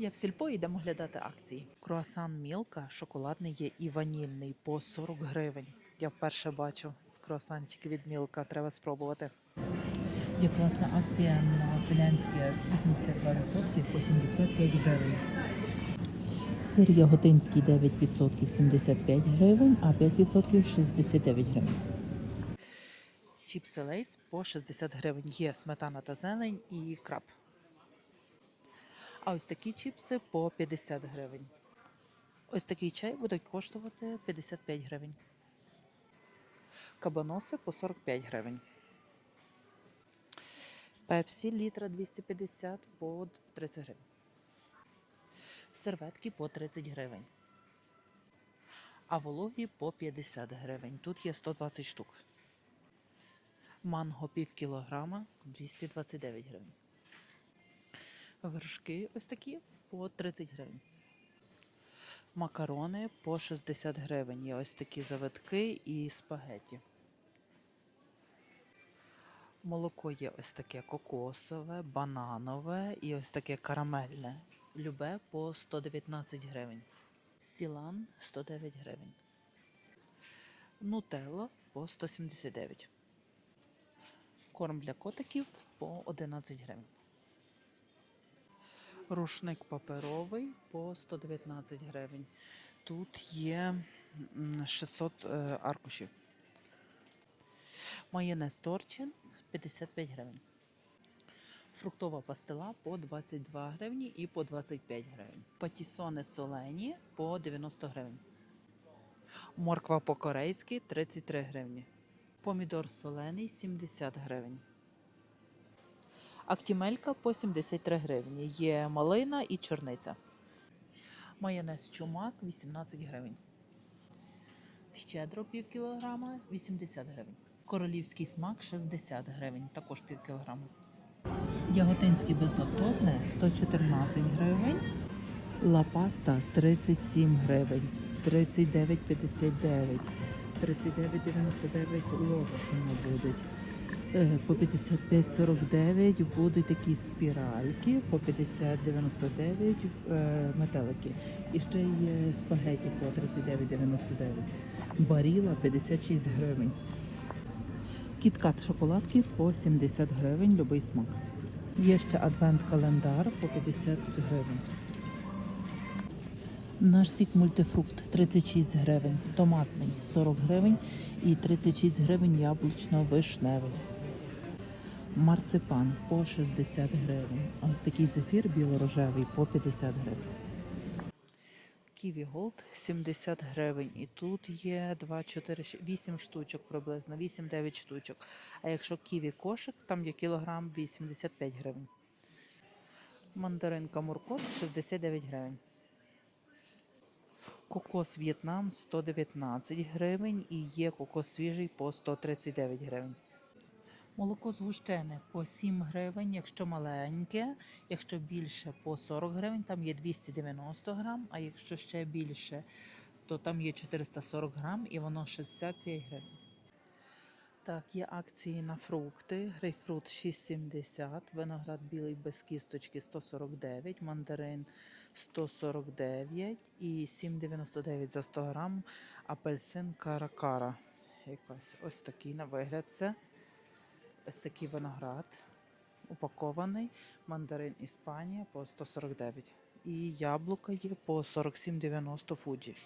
Я в сільпо йдемо глядати акції. Круасан Мілка шоколадний є і ванільний по 40 гривень. Я вперше бачу круасанчики від Мілка, треба спробувати. Є класна акція на селянське 82% по 75 гривень. Сир яготинський 9% 75 гривень, а 5% 69 гривень. Чіпси лейс по 60 гривень. Є сметана та зелень і краб. А ось такі чіпси по 50 гривень. Ось такий чай буде коштувати 55 гривень. Кабаноси по 45 гривень. Пепсі літра 250 по 30 гривень. Серветки по 30 гривень. А вологі по 50 гривень. Тут є 120 штук. Манго пів кілограма 229 гривень. Вершки ось такі по 30 гривень. Макарони по 60 гривень. Є ось такі завитки і спагеті. Молоко є ось таке кокосове, бананове і ось таке карамельне. Любе по 119 гривень. Сілан 109 гривень. Нутелла по 179. Корм для котиків по 11 гривень. Рушник паперовий по 119 гривень. Тут є 600 е, аркушів. Майонез Торчин 55 гривень. Фруктова пастила по 22 гривні і по 25 гривень. Патісони солені по 90 гривень. Морква по-корейськи 33 гривні. Помідор солений 70 гривень. Актімелька по 73 гривні. Є малина і чорниця. Майонез чумак 18 гривень. Щедро пів кілограма 80 гривень. Королівський смак 60 гривень, також пів кілограма. Яготинське безлактозне 114 гривень. Лапаста 37 гривень. 39,59. 39,99 локшини будуть. Е, По 55,49 будуть такі спіральки, по 50,99 е, метелики. І ще є спагеті по 39,99. Баріла 56 гривень. Кіткат шоколадки по 70 гривень, любий смак. Є ще адвент-календар по 50 гривень. Наш сік мультифрукт 36 гривень, томатний 40 гривень і 36 гривень яблучно-вишневий. Марципан по 60 гривень. Ось такий зефір білорожевий по 50 гривень. Ківі Голд 70 гривень. І тут є 2, 4, 8 штучок приблизно, 8-9 штучок. А якщо ківі кошик, там є кілограм 85 гривень. Мандаринка Муркот 69 гривень. Кокос В'єтнам 119 гривень і є кокос свіжий по 139 гривень. Молоко згущене по 7 гривень, якщо маленьке, якщо більше по 40 гривень, там є 290 грам, а якщо ще більше, то там є 440 грам і воно 65 гривень. Так, є акції на фрукти. Грейпфрут 6,70, виноград білий без кісточки 149, мандарин 149 і 7,99 за 100 грам. Апельсин каракара. Якось ось такий на вигляд це. Ось такий виноград упакований. Мандарин Іспанія по 149. І яблука є по 47,90 фуджі.